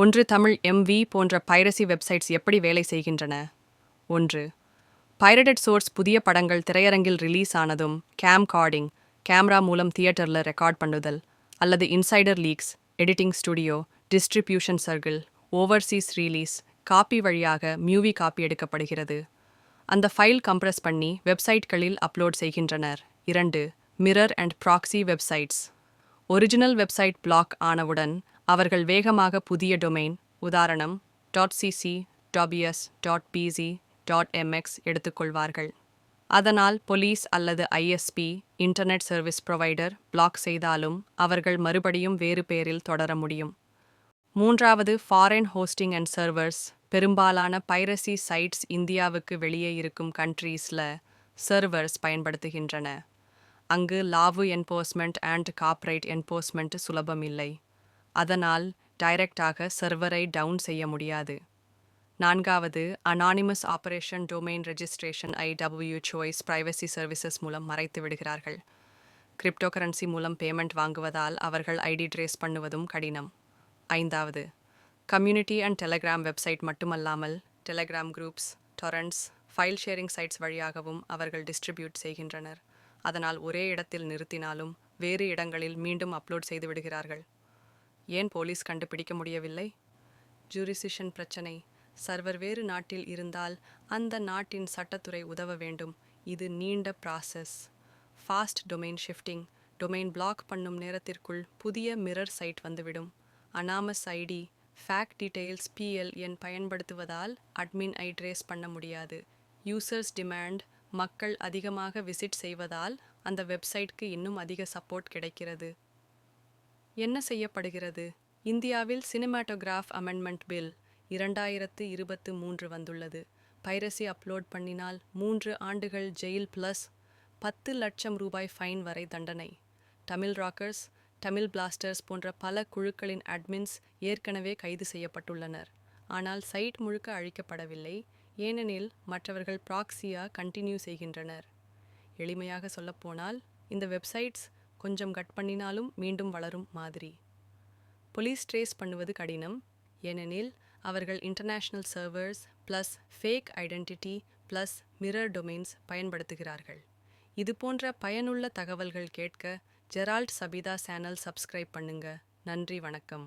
ஒன்று தமிழ் எம்வி போன்ற piracy websites எப்படி வேலை செய்கின்றன? ஒன்று பைரடட் சோர்ஸ் புதிய படங்கள் திரையரங்கில் ரிலீஸ் ஆனதும் கேம் கார்டிங் கேமரா மூலம் தியேட்டரில் ரெக்கார்ட் பண்ணுதல் அல்லது insider leaks editing studio distribution circle overseas release copy வழியாக மியூவி காப்பி எடுக்கப்படுகிறது. அந்த ஃபைல் கம்ப்ரஸ் பண்ணி வெப்சைட்களில் அப்லோட் செய்கின்றனர். இரண்டு mirror and proxy websites original website block ஆனவுடன் அவர்கள் வேகமாக புதிய டொமைன் உதாரணம் dot CC டாபிஎஸ் dot PC dot MX எடுத்துக்கொள்வார்கள். அதனால் போலீஸ் அல்லது ISP internet service provider block செய்தாலும் அவர்கள் மறுபடியும் வேறு பேரில் தொடர முடியும். மூன்றாவது ஃபாரின் ஹோஸ்டிங் அண்ட் சர்வர்ஸ் பெரும்பாலான பைரசி சைட்ஸ் இந்தியாவுக்கு வெளியே இருக்கும் கண்ட்ரீஸில் சர்வர்ஸ் பயன்படுத்துகின்றன. அங்கு law enforcement and copyright enforcement சுலபம் இல்லை அதனால் டைரக்டாக சர்வரை டவுன் செய்ய முடியாது. நான்காவது anonymous operation domain registration I W choice privacy services மூலம் மறைத்து விடுகிறார்கள். கிரிப்டோ கரன்சி மூலம் பேமெண்ட் வாங்குவதால் அவர்கள் ஐடி ட்ரேஸ் பண்ணுவதும் கடினம். ஐந்தாவது கம்யூனிட்டி அண்ட் டெலகிராம் வெப்சைட் மட்டுமல்லாமல் Telegram groups torrents file sharing sites வழியாகவும் அவர்கள் டிஸ்ட்ரிபியூட் செய்கின்றனர். அதனால் ஒரே இடத்தில் நிறுத்தினாலும் வேறு இடங்களில் மீண்டும் அப்லோட் செய்து விடுகிறார்கள். ஏன் போலீஸ் கண்டுபிடிக்க முடியவில்லை? ஜூரிசிஷன் பிரச்சனை. சர்வர் வேறு நாட்டில் இருந்தால் அந்த நாட்டின் சட்டத்துறை உதவ வேண்டும். இது நீண்ட process fast domain shifting domain block பண்ணும் நேரத்திற்குள் புதிய மிரர் சைட் வந்துவிடும். Anonymous ID fake details VPN பயன்படுத்துவதால் அட்மின் ஐ ட்ரேஸ் பண்ண முடியாது. யூசர்ஸ் டிமாண்ட் மக்கள் அதிகமாக விசிட் செய்வதால் அந்த வெப்சைட்க்கு இன்னும் அதிக சப்போர்ட் கிடைக்கிறது. என்ன செய்யப்படுகிறது? இந்தியாவில் சினிமாட்டோகிராஃப் அமெண்ட்மெண்ட் பில் இரண்டாயிரத்து இருபத்து மூன்று வந்துள்ளது. பைரசி அப்லோட் பண்ணினால் மூன்று ஆண்டுகள் ஜெயில் பிளஸ் பத்து லட்சம் ரூபாய் ஃபைன் வரை தண்டனை. தமிழ் ராக்கர்ஸ் தமிழ் பிளாஸ்டர்ஸ் போன்ற பல குழுக்களின் அட்மின்ஸ் ஏற்கனவே கைது செய்யப்பட்டுள்ளனர். ஆனால் சைட் முழுக்க அழிக்கப்படவில்லை. ஏனெனில் மற்றவர்கள் ப்ராக்ஸியா கண்டினியூ செய்கின்றனர். எளிமையாக சொல்லப்போனால் இந்த வெப்சைட்ஸ் கொஞ்சம் கட் பண்ணினாலும் மீண்டும் வளரும் மாதிரி. போலீஸ் ட்ரேஸ் பண்ணுவது கடினம். ஏனெனில் அவர்கள் international servers plus fake identity plus mirror domains பயன்படுத்துகிறார்கள். இது போன்ற பயனுள்ள தகவல்கள் கேட்க ஜெரால்ட் சபிதா சேனல் சப்ஸ்கிரைப் பண்ணுங்க. நன்றி வணக்கம்.